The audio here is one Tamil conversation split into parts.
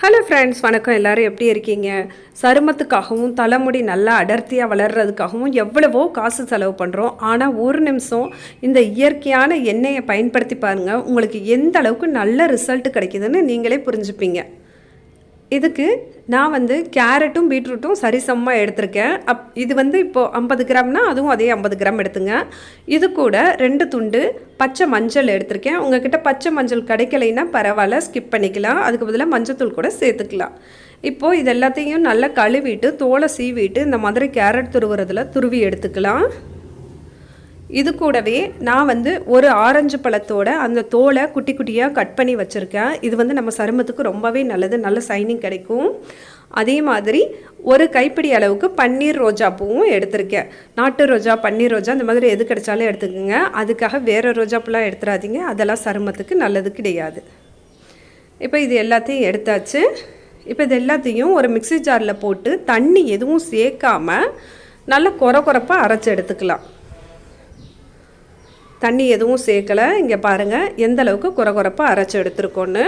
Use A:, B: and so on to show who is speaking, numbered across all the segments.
A: ஹலோ ஃப்ரெண்ட்ஸ் வணக்கம். எல்லாரும் எப்படி இருக்கீங்க? சருமத்துக்காகவும் தலைமுடி நல்லா அடர்த்தியாக வளர்கிறதுக்காகவும் எவ்வளவோ காசு செலவு பண்ணுறோம் ஆனால் ஒரு நிமிஷம் இந்த இயற்கையான எண்ணெயை பயன்படுத்தி பாருங்கள் உங்களுக்கு எந்த அளவுக்கு நல்ல ரிசல்ட் கிடைக்குதுன்னு நீங்களே புரிஞ்சுப்பீங்க. இதுக்கு நான் வந்து கேரட்டும் பீட்ரூட்டும் சரிசமமாக எடுத்திருக்கேன். அப் இது வந்து இப்போது ஐம்பது கிராம்னா அதுவும் அதே ஐம்பது கிராம் எடுத்துங்க. இது கூட ரெண்டு துண்டு பச்சை மஞ்சள் எடுத்திருக்கேன். உங்ககிட்ட பச்சை மஞ்சள் கிடைக்கலைன்னா பரவாயில்ல ஸ்கிப் பண்ணிக்கலாம். அதுக்கு பதிலாக மஞ்சத்தூள் கூட சேர்த்துக்கலாம். இப்போது இது எல்லாத்தையும் நல்லா கழுவிட்டு தோலை சீவிட்டு இந்த மாதிரி கேரட் துருவுறதில் துருவி எடுத்துக்கலாம். இது கூடவே நான் வந்து ஒரு ஆரஞ்சு பழத்தோட அந்த தோலை குட்டி குட்டியாக கட் பண்ணி வச்சுருக்கேன். இது வந்து நம்ம சருமத்துக்கு ரொம்பவே நல்லது. நல்ல சைனிங் கிடைக்கும். அதே மாதிரி ஒரு கைப்பிடி அளவுக்கு பன்னீர் ரோஜா பூவும் எடுத்திருக்கேன். நாட்டு ரோஜா பன்னீர் ரோஜா இந்த மாதிரி எது கிடைச்சாலும் எடுத்துக்கோங்க. அதுக்காக வேறு ரோஜா பூலாம் எடுத்துடாதீங்க அதெல்லாம் சருமத்துக்கு நல்லது கிடையாது. இப்போ இது எல்லாத்தையும் எடுத்தாச்சு. இப்போ இது எல்லாத்தையும் ஒரு மிக்ஸி ஜாரில் போட்டு தண்ணி எதுவும் சேர்க்காமல் நல்லா கொர கொரப்பாக அரைச்சி எடுத்துக்கலாம். தண்ணி எதுவும் சேர்க்கலை. இங்கே பாருங்கள் எந்த அளவுக்கு குறை அரைச்சி எடுத்துருக்கோன்னு.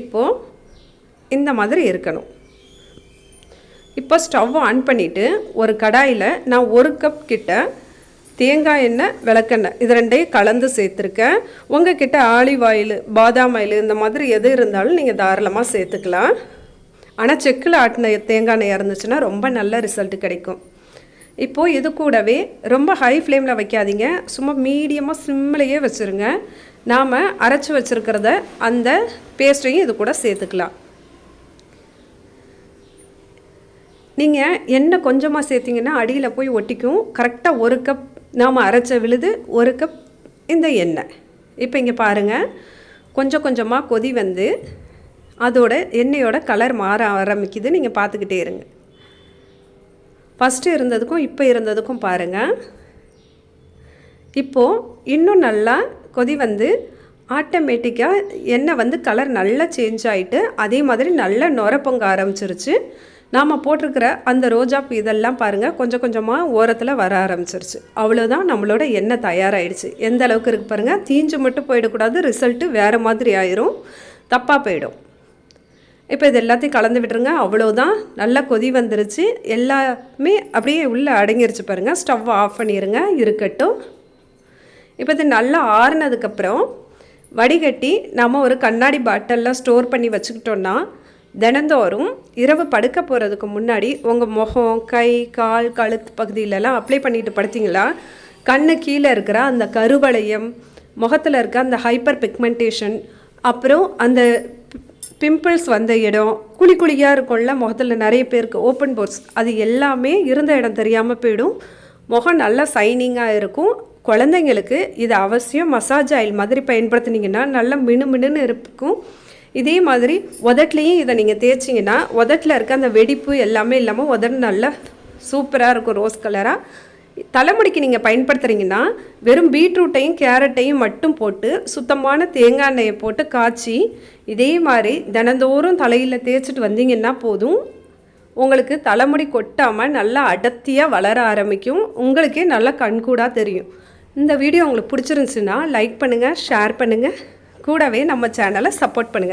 A: இப்போது இந்த மாதிரி இருக்கணும். இப்போ ஸ்டவ் ஆன் பண்ணிவிட்டு ஒரு கடாயில் நான் ஒரு கப் கிட்ட தேங்காய் எண்ணெய் விளக்கெண்ணெய் இது ரெண்டையும் கலந்து சேர்த்துருக்கேன். உங்கள் கிட்ட ஆலிவ் ஆயில் பாதாம் ஆயில் இந்த மாதிரி எது இருந்தாலும் நீங்கள் தாராளமாக சேர்த்துக்கலாம். ஆனால் செக்கில் ஆட்டின தேங்காய் எண்ணெய் இருந்துச்சுன்னா ரொம்ப நல்ல ரிசல்ட் கிடைக்கும். இப்போது இது கூடவே ரொம்ப ஹை ஃப்ளேமில் வைக்காதீங்க. சும்மா மீடியமாக சிம்மிலையே வச்சுருங்க. நாம் அரைச்சி வச்சுருக்கிறத அந்த பேஸ்ட்டையும் இது கூட சேர்த்துக்கலாம். நீங்கள் எண்ணெய் கொஞ்சமாக சேர்த்திங்கன்னா அடியில் போய் ஒட்டிக்கும். கரெக்டாக ஒரு கப் நாம் அரைச்ச விழுது ஒரு கப் இந்த எண்ணெய். இப்போ இங்கே பாருங்கள் கொஞ்சம் கொஞ்சமாக கொதி வந்து அதோட எண்ணெயோட கலர் மாற ஆரம்பிக்குது. நீங்கள் பார்த்துக்கிட்டே இருங்க. ஃபஸ்ட்டு இருந்ததுக்கும் இப்போ இருந்ததுக்கும் பாருங்கள் இப்போது இன்னும் நல்லா கொதி வந்து ஆட்டோமேட்டிக்காக எண்ணெய் வந்து கலர் நல்லா சேஞ்ச் ஆகிட்டு அதே மாதிரி நல்லா நுரப்பொங்க பொங்க ஆரம்பிச்சிருச்சு. நாம் போட்டிருக்கிற அந்த ரோஜா இதெல்லாம் பாருங்கள் கொஞ்சம் கொஞ்சமாக ஓரத்தில் வர ஆரம்பிச்சிருச்சு. அவ்வளோதான் நம்மளோட எண்ணெய் தயாராகிடுச்சு எந்த அளவுக்கு இருக்குது பாருங்கள் தீஞ்சு மட்டும் போயிடக்கூடாது ரிசல்ட்டு வேறு மாதிரி ஆயிரும் தப்பாக போயிடும். இப்போ இது எல்லாத்தையும் கலந்து விட்டுருங்க. அவ்வளோதான் நல்லா கொதி வந்துருச்சு. எல்லாமே அப்படியே உள்ளே அடங்கிருச்சு பாருங்கள் ஸ்டவ் ஆஃப் பண்ணிடுங்க இருக்கட்டும். இப்போ இது நல்லா ஆறுனதுக்கப்புறம் வடிகட்டி நம்ம ஒரு கண்ணாடி பாட்டிலில் ஸ்டோர் பண்ணி வச்சுக்கிட்டோன்னா தினந்தோறும் இரவு படுக்க போகிறதுக்கு முன்னாடி உங்கள் முகம் கை கால் கழுத்து பகுதியிலலாம் அப்ளை பண்ணிட்டு படுத்திங்களா? கண்ணு கீழே இருக்கிற அந்த கருவளையம் முகத்தில் இருக்க அந்த ஹைப்பர் பிக்மெண்டேஷன் அப்புறம் அந்த பிம்பிள்ஸ் வந்த இடம் குழி குழியாக இருக்கும்ல முகத்தில் நிறைய பேருக்கு ஓப்பன் போர்ஸ் அது எல்லாமே இருந்த இடம் தெரியாமல் போயிடும். முகம் நல்லா சைனிங்காக இருக்கும். குழந்தைங்களுக்கு இது அவசியம். மசாஜ் ஆயில் மாதிரி பயன்படுத்தினீங்கன்னா நல்லா மினுமினுன்னு இருக்கும். இதே மாதிரி உதட்லேயும் இதை நீங்கள் தேய்ச்சிங்கன்னா உதட்டில் இருக்க அந்த வெடிப்பு எல்லாமே இல்லாமல் உதடு நல்லா சூப்பராக இருக்கும் ரோஸ் கலராக தலைமுடிக்கு நீங்கள் பயன்படுத்துகிறீங்கன்னா வெறும் பீட்ரூட்டையும் கேரட்டையும் மட்டும் போட்டு சுத்தமான தேங்காய் எண்ணெயை போட்டு காய்ச்சி இதே மாதிரி தினந்தோறும் தலையில் தேய்ச்சிட்டு வந்தீங்கன்னா போதும். உங்களுக்கு தலைமுடி கொட்டாமல் நல்லா அடர்த்தியாக வளர ஆரம்பிக்கும். உங்களுக்கே நல்லா கண்கூடாக தெரியும். இந்த வீடியோ உங்களுக்கு பிடிச்சிருந்துச்சுன்னா லைக் பண்ணுங்கள் ஷேர் பண்ணுங்கள் கூடவே நம்ம சேனலை சப்போர்ட் பண்ணுங்கள்